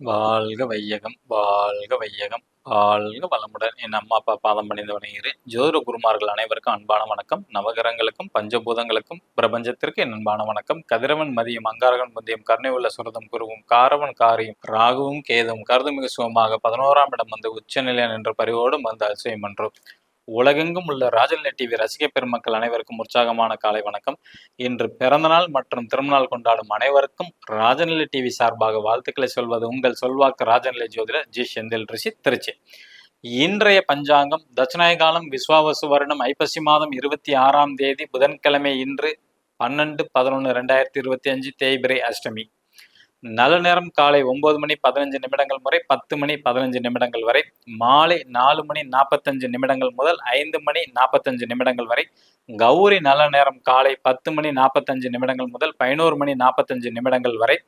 வாழ்க வையகம் வாழ்க வையகம் வாழ்க வளமுடன். என் அம்மா அப்பா பாதம் பணிந்து வணங்குகிறேன் ஜோதிட குருமார்கள் அனைவருக்கும் அன்பான வணக்கம். நவகிரகங்களுக்கும் பஞ்சபூதங்களுக்கும் பிரபஞ்சத்திற்கு என் அன்பான வணக்கம். கதிரவன் மதியம் அங்காரகன் முந்தியம் கருணை உள்ள சுரதம் குருவும் காரவன் காரியம் ராகுவும் கேதுவும் கருதுமிகு சுகமாக பதினோராம் இடம் வந்து உச்சநிலையன் என்ற பரிவோடும் வந்து அசையம் என்றோம் உலகெங்கும் உள்ள ராஜநிலை டிவி ரசிக பெருமக்கள் அனைவருக்கும் உற்சாகமான காலை வணக்கம். இன்று பிறந்தநாள் மற்றும் திருமணநாள் கொண்டாடும் அனைவருக்கும் ராஜநிலை டிவி சார்பாக வாழ்த்துக்களை சொல்வது உங்கள் சொல்வாக்கு ராஜநிலை ஜோதிடர் ஜி. செந்தில் ரிஷி திருச்சி. இன்றைய பஞ்சாங்கம் தட்சிணாயகாலம் விஸ்வாவசு வருடம் ஐப்பசி மாதம் இருபத்தி ஆறாம் தேதி புதன்கிழமை இன்று பன்னெண்டு பதினொன்று ரெண்டாயிரத்தி இருபத்தி அஞ்சு தேய்பிரை அஷ்டமி. நல்ல நேரம் காலை ஒன்பது மணி பதினஞ்சு நிமிடங்கள் முறை பத்து மணி பதினஞ்சு நிமிடங்கள் வரை மாலை நாலு மணி நாற்பத்தஞ்சு நிமிடங்கள் முதல் ஐந்து மணி நாற்பத்தஞ்சு நிமிடங்கள் வரை கௌரி நல்ல நேரம் காலை பத்து மணி நாற்பத்தஞ்சு நிமிடங்கள் முதல் பதினோரு மணி நாற்பத்தஞ்சு நிமிடங்கள் வரை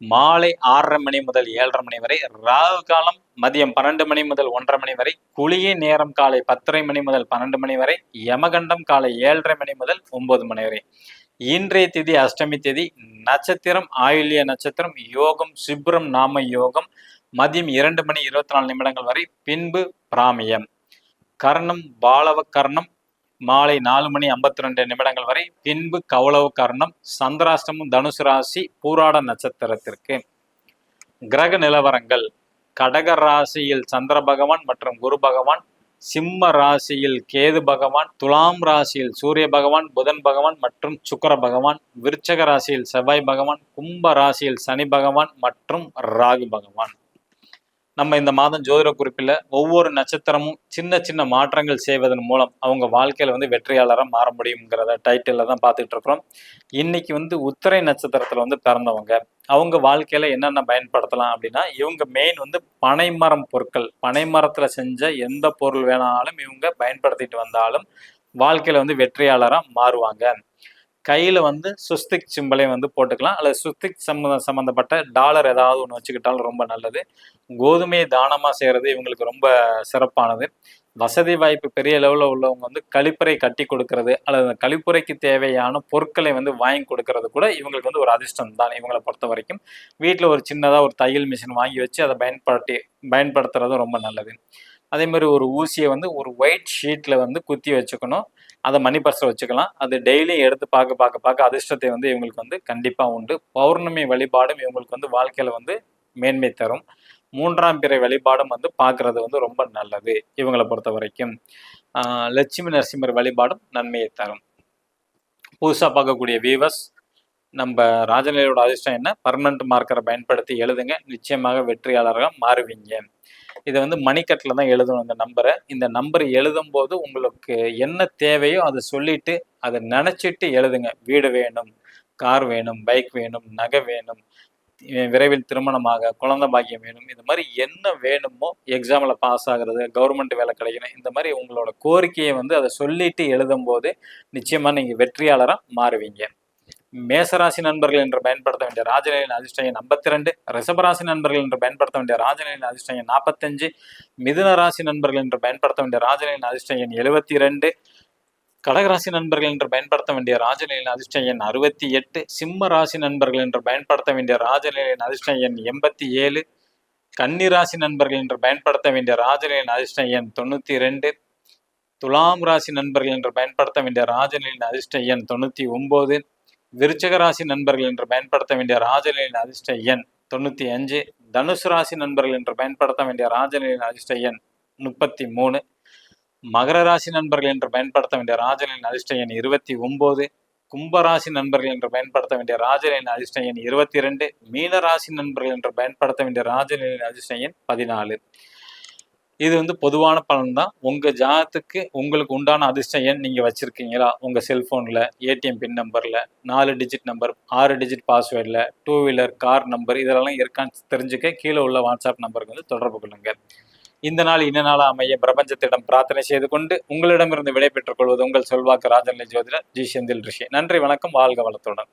மாலை ஆறரை மணி முதல் ஏழரை மணி வரை ராகு காலம் மதியம் பன்னெண்டு மணி முதல் ஒன்றரை மணி வரை குளிகை நேரம் காலை பத்தரை மணி முதல் பன்னெண்டு மணி வரை யமகண்டம் காலை ஏழரை மணி முதல் ஒன்பது மணி வரை. இன்றைய திதி அஷ்டமி திதி நட்சத்திரம் ஆயுள்ய நட்சத்திரம் யோகம் சிப்ரம் நாம யோகம் மதியம் இரண்டு மணி இருபத்தி நாலு நிமிடங்கள் வரை பின்பு பிராமியம். கர்ணம் பாலவ கர்ணம் மாலை நாலு மணி ஐம்பத்தி ரெண்டு நிமிடங்கள் வரை பின்பு கௌளவ கர்ணம் சந்திராஷ்டமம் தனுசு ராசி பூராட நட்சத்திரத்திற்கு. கிரக நிலவரங்கள் கடக ராசியில் சந்திர பகவான் மற்றும் குரு பகவான் சிம்ம ராசியில் கேது பகவான் துலாம் ராசியில் சூரிய பகவான் புதன் பகவான் மற்றும் சுக்கர பகவான் விருச்சக ராசியில் செவ்வாய் பகவான் கும்ப ராசியில் சனி பகவான் மற்றும் ராகு பகவான். நம்ம இந்த மாதம் ஜோதிட குறிப்பில் ஒவ்வொரு நட்சத்திரமும் சின்ன சின்ன மாற்றங்கள் செய்வதன் மூலம் அவங்க வாழ்க்கையில வந்து வெற்றியாளராக மாற முடியுங்கிறத டைட்டிலில் தான் பார்த்துட்டு இருக்கிறோம். இன்னைக்கு வந்து உத்திரை நட்சத்திரத்தில் வந்து பிறந்தவங்க அவங்க வாழ்க்கையில என்னென்ன பயன்படுத்தலாம் அப்படின்னா இவங்க மெயின் வந்து பனைமரம் பொருட்கள் பனைமரத்தில் செஞ்ச எந்த பொருள் வேணாலும் இவங்க பயன்படுத்திட்டு வந்தாலும் வாழ்க்கையில வந்து வெற்றியாளராக மாறுவாங்க. கையில் வந்து சுஸ்திக் சிம்பலை வந்து போட்டுக்கலாம். அல்லது சுஸ்திக் சம்மந்த சம்மந்தப்பட்ட டாலர் ஏதாவது ஒன்று வச்சுக்கிட்டாலும் ரொம்ப நல்லது. கோதுமையை தானமாக செய்கிறது இவங்களுக்கு ரொம்ப சிறப்பானது. வசதி வாய்ப்பு பெரிய லெவலில் உள்ளவங்க வந்து கழிப்பறை கட்டி கொடுக்கறது அல்லது அந்த கழிப்புறைக்கு தேவையான பொருட்களை வந்து வாங்கி கொடுக்கறது கூட இவங்களுக்கு வந்து ஒரு அதிர்ஷ்டம் தான் இவங்களை பொறுத்த வரைக்கும். வீட்டில் ஒரு சின்னதாக ஒரு தையல் மிஷின் வாங்கி வச்சு அதை பயன்படுத்தி பயன்படுத்துறதும் ரொம்ப நல்லது. அதே மாதிரி ஒரு ஊசியை வந்து ஒரு ஒயிட் ஷீட்டில் வந்து குத்தி வச்சுக்கணும். அதை மணி பர்ஸில் வச்சுக்கலாம். அது டெய்லியும் எடுத்து பார்க்க பார்க்க பார்க்க அதிர்ஷ்டத்தை வந்து இவங்களுக்கு வந்து கண்டிப்பாக உண்டு. பௌர்ணமி வழிபாடும் இவங்களுக்கு வந்து வாழ்க்கையில் வந்து மேன்மை தரும். மூன்றாம் பிறை வழிபாடும் வந்து பார்க்கறது வந்து ரொம்ப நல்லது இவங்களை பொறுத்த வரைக்கும். ஆஹ் லட்சுமி நரசிம்மர் வழிபாடும் நன்மையை தரும். புதுசாக பார்க்கக்கூடிய வீவர்ஸ் நம்ம ராஜநிலையோட அதிர்ஷ்டம் என்ன? பர்மனண்ட் மார்க்கரை பயன்படுத்தி எழுதுங்க. நிச்சயமாக வெற்றியாளராக மாறுவீங்க. இதை வந்து மணிக்கட்டில் தான் எழுதணும் இந்த நம்பரை. இந்த நம்பர் எழுதும் போது உங்களுக்கு என்ன தேவையோ அதை சொல்லிட்டு அதை நினச்சிட்டு எழுதுங்க. வீடு வேணும் கார் வேணும் பைக் வேணும் நகை வேணும் விரைவில் திருமணமாக குழந்தை பாக்கியம் வேணும் இந்த மாதிரி என்ன வேணுமோ எக்ஸாமில் பாஸ் ஆகிறது கவர்மெண்ட் வேலை கிடைக்கணும் இந்த மாதிரி உங்களோட கோரிக்கையை வந்து அதை சொல்லிட்டு எழுதும் போது நிச்சயமாக நீங்கள் வெற்றியாளராக மாறுவீங்க. மேசராசி நண்பர்கள் என்று பயன்படுத்த வேண்டிய ராஜநிலையின் அதிர்ஷ்டம் ஐம்பத்தி ரெண்டு ரிஷபராசி நண்பர்கள் என்று பயன்படுத்த வேண்டிய ராஜநிலையின் அதிர்ஷ்டம் எண் நாற்பத்தஞ்சு மிதுன ராசி நண்பர்கள் என்று பயன்படுத்த வேண்டிய ராஜநிலையின் அதிர்ஷ்டம் எண் எழுபத்தி ரெண்டு கடகராசி நண்பர்கள் என்று பயன்படுத்த வேண்டிய ராஜநிலையின் அதிர்ஷ்டம் எண் அறுபத்தி எட்டு சிம்ம ராசி நண்பர்கள் என்று பயன்படுத்த வேண்டிய ராஜநிலையின் அதிர்ஷ்டம் எண் எண்பத்தி ஏழு கன்னிராசி நண்பர்கள் என்று பயன்படுத்த வேண்டிய ராஜநிலையின் அதிர்ஷ்டம் எண் தொண்ணூற்றி ரெண்டு துலாம் ராசி நண்பர்கள் என்று பயன்படுத்த வேண்டிய ராஜநிலையின் அதிர்ஷ்ட எண் தொண்ணூற்றி ஒம்பது விருச்சக ராசி நண்பர்கள் என்று பயன்படுத்த வேண்டிய ராஜநிலையின் அதிர்ஷ்ட எண் தொண்ணூத்தி அஞ்சு. தனுசு ராசி நண்பர்கள் என்று பயன்படுத்த வேண்டிய ராஜநிலையின் அதிர்ஷ்ட எண் முப்பத்தி மூணு. மகர ராசி நண்பர்கள் என்று பயன்படுத்த வேண்டிய ராஜநிலையின் அதிர்ஷ்ட எண் இருபத்தி ஒன்பது கும்பராசி நண்பர்கள் என்று பயன்படுத்த வேண்டிய ராஜநிலையின் அதிர்ஷ்ட எண் இருபத்தி இரண்டு மீனராசி நண்பர்கள் என்று பயன்படுத்த வேண்டிய ராஜநிலையின் அதிர்ஷ்ட எண் பதினாலு. இது வந்து பொதுவான பலன் தான் உங்கள் ஜாதத்துக்கு உங்களுக்கு உண்டான அதிர்ஷ்டம் எண் நீங்கள் வச்சுருக்கீங்களா? உங்கள் செல்ஃபோனில் ஏடிஎம் பின் நம்பரில் நாலு டிஜிட் நம்பர் ஆறு டிஜிட் பாஸ்வேர்டில் டூ வீலர் கார் நம்பர் இதெல்லாம் இருக்கான்னு தெரிஞ்சுக்க கீழே உள்ள வாட்ஸ்அப் நம்பருக்கு வந்து தொடர்பு கொள்ளுங்கள் இந்த நாள் இன்ன நாள் அமைய பிரபஞ்சத்திடம் பிரார்த்தனை செய்து கொண்டு உங்களிடமிருந்து விடை பெற்றுக் கொள்வது உங்கள் செல்வாக்கு ராஜநிலை ஜோதிடர் ஜி. செந்தில் ரிஷி. நன்றி வணக்கம் வாழ்க வளத்துடன்.